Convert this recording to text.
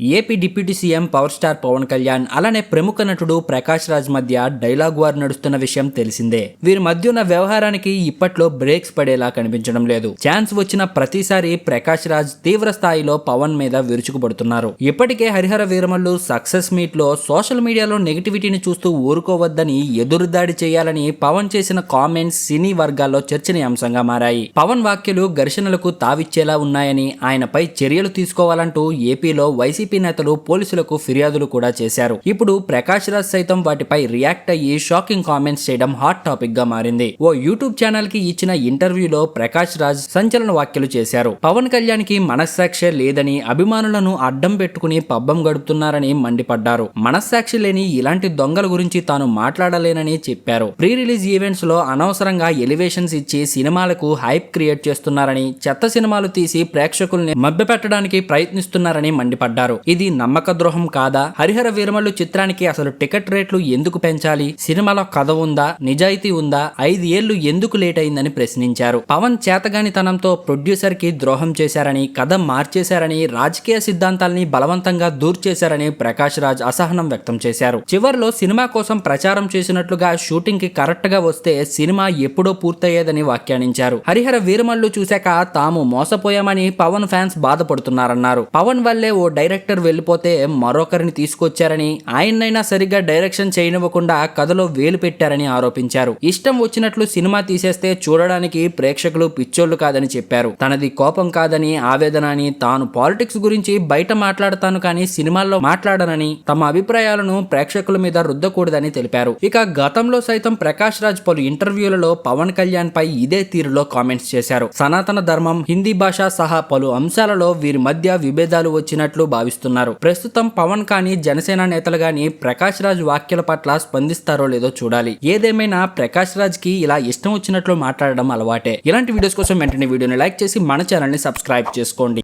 AP deputy CM power star Pawan Kalyan అలానే ప్రముఖ నటుడు ప్రకాష్ రాజ్ మధ్య డైలాగ్ వార్ నడుస్తున్న విషయం తెలిసిందే. వీరి మధ్య ఉన్న వ్యవహారానికి ఇప్పట్లో బ్రేక్స్ పడేలా కనిపించడం లేదు. ఛాన్స్ వచ్చిన ప్రతిసారి ప్రకాష్ రాజ్ తీవ్ర స్థాయిలో పవన్ మీద విరుచుకుపడుతున్నారు. ఇప్పటికే హరిహర వీరమల్లు సక్సెస్ మీట్లో సోషల్ మీడియాలో నెగిటివిటీని చూస్తూ ఊరుకోవద్దని ఎదురుదాడి చేయాలని పవన్ చేసిన కామెంట్స్ సినీ వర్గాల్లో చర్చనీయాంశంగా మారాయి. పవన్ వ్యాఖ్యలు ఘర్షణలకు తావిచ్చేలా ఉన్నాయని ఆయనపై చర్యలు తీసుకోవాలంటూ ఏపీలో వైసీపీ నేతలు పోలీసులకు ఫిర్యాదులు కూడా చేశారు. ఇప్పుడు ప్రకాష్ రాజ్ సైతం వాటిపై రియాక్ట్ అయ్యి షాకింగ్ కామెంట్స్ చేయడం హాట్ టాపిక్గా మారింది. ఓ యూట్యూబ్ ఛానల్కి ఇచ్చిన ఇంటర్వ్యూలో ప్రకాష్ రాజ్ సంచలన వ్యాఖ్యలు చేశారు. పవన్ కళ్యాణ్కి మనస్సాక్షి లేదని అభిమానులను అడ్డం పెట్టుకుని పబ్బం గడుపుతున్నారని మండిపడ్డారు. మనస్సాక్షి లేని ఇలాంటి దొంగల గురించి తాను మాట్లాడలేనని చెప్పారు. ప్రీ రిలీజ్ ఈవెంట్స్లో అనవసరంగా ఎలివేషన్స్ ఇచ్చి సినిమాలకు హైప్ క్రియేట్ చేస్తున్నారని చెత్త సినిమాలు తీసి ప్రేక్షకుల్ని మభ్యపెట్టడానికి ప్రయత్నిస్తున్నారని మండిపడ్డారు. ఇది నమ్మక ద్రోహం కాదా? హరిహర వీరమల్లు చిత్రానికి అసలు టికెట్ రేట్లు ఎందుకు పెంచాలి? సినిమాలో కథ ఉందా? నిజాయితీ ఉందా? ఐదు ఏళ్ళు ఎందుకు లేట్ అయిందని ప్రశ్నించారు. పవన్ చేతగానితనంతో ప్రొడ్యూసర్కి ద్రోహం చేశారని కథ మార్చేశారని రాజకీయ సిద్ధాంతాల్ని బలవంతంగా దూర్ చేశారని ప్రకాష్ రాజ్ అసహనం వ్యక్తం చేశారు. చివర్లో సినిమా కోసం ప్రచారం చేసినట్లుగా షూటింగ్కి కరెక్ట్గా వస్తే సినిమా ఎప్పుడో పూర్తయ్యేదని వ్యాఖ్యానించారు. హరిహర వీరమల్లు చూశాక తాము మోసపోయామని పవన్ ఫ్యాన్స్ బాధపడుతున్నారన్నారు. పవన్ వల్లే ఓ డైరెక్టర్ వెళ్ళిపోతే మరొకరిని తీసుకొచ్చారని ఆయన్నైనా సరిగ్గా డైరెక్షన్ చేయనివ్వకుండా కథలో వేలు పెట్టారని ఆరోపించారు. ఇష్టం వచ్చినట్లు సినిమా తీసేస్తే చూడడానికి ప్రేక్షకులు పిచ్చోళ్ళు కాదని చెప్పారు. తనది కోపం కాదని ఆవేదన అని తాను పాలిటిక్స్ గురించి బయట మాట్లాడతాను కానీ సినిమాల్లో మాట్లాడనని తమ అభిప్రాయాలను ప్రేక్షకుల మీద రుద్దకూడదని తెలిపారు. ఇక గతంలో సైతం ప్రకాష్ రాజ్ పలు ఇంటర్వ్యూలలో పవన్ కళ్యాణ్ పై ఇదే తీరులో కామెంట్స్ చేశారు. సనాతన ధర్మం హిందీ భాష సహా పలు అంశాలలో వీరి మధ్య విభేదాలు వచ్చినట్లు భావిస్తారు భావిస్తున్నారు ప్రస్తుతం పవన్ కానీ జనసేన నేతలు గాని ప్రకాష్ రాజ్ వ్యాఖ్యల పట్ల స్పందిస్తారో లేదో చూడాలి. ఏదేమైనా ప్రకాష్ రాజ్కి ఇలా ఇష్టం వచ్చినట్లు మాట్లాడడం అలవాటే. ఇలాంటి వీడియోస్ కోసం వెంటనే వీడియోని లైక్ చేసి మన ఛానల్ని సబ్స్క్రైబ్ చేసుకోండి.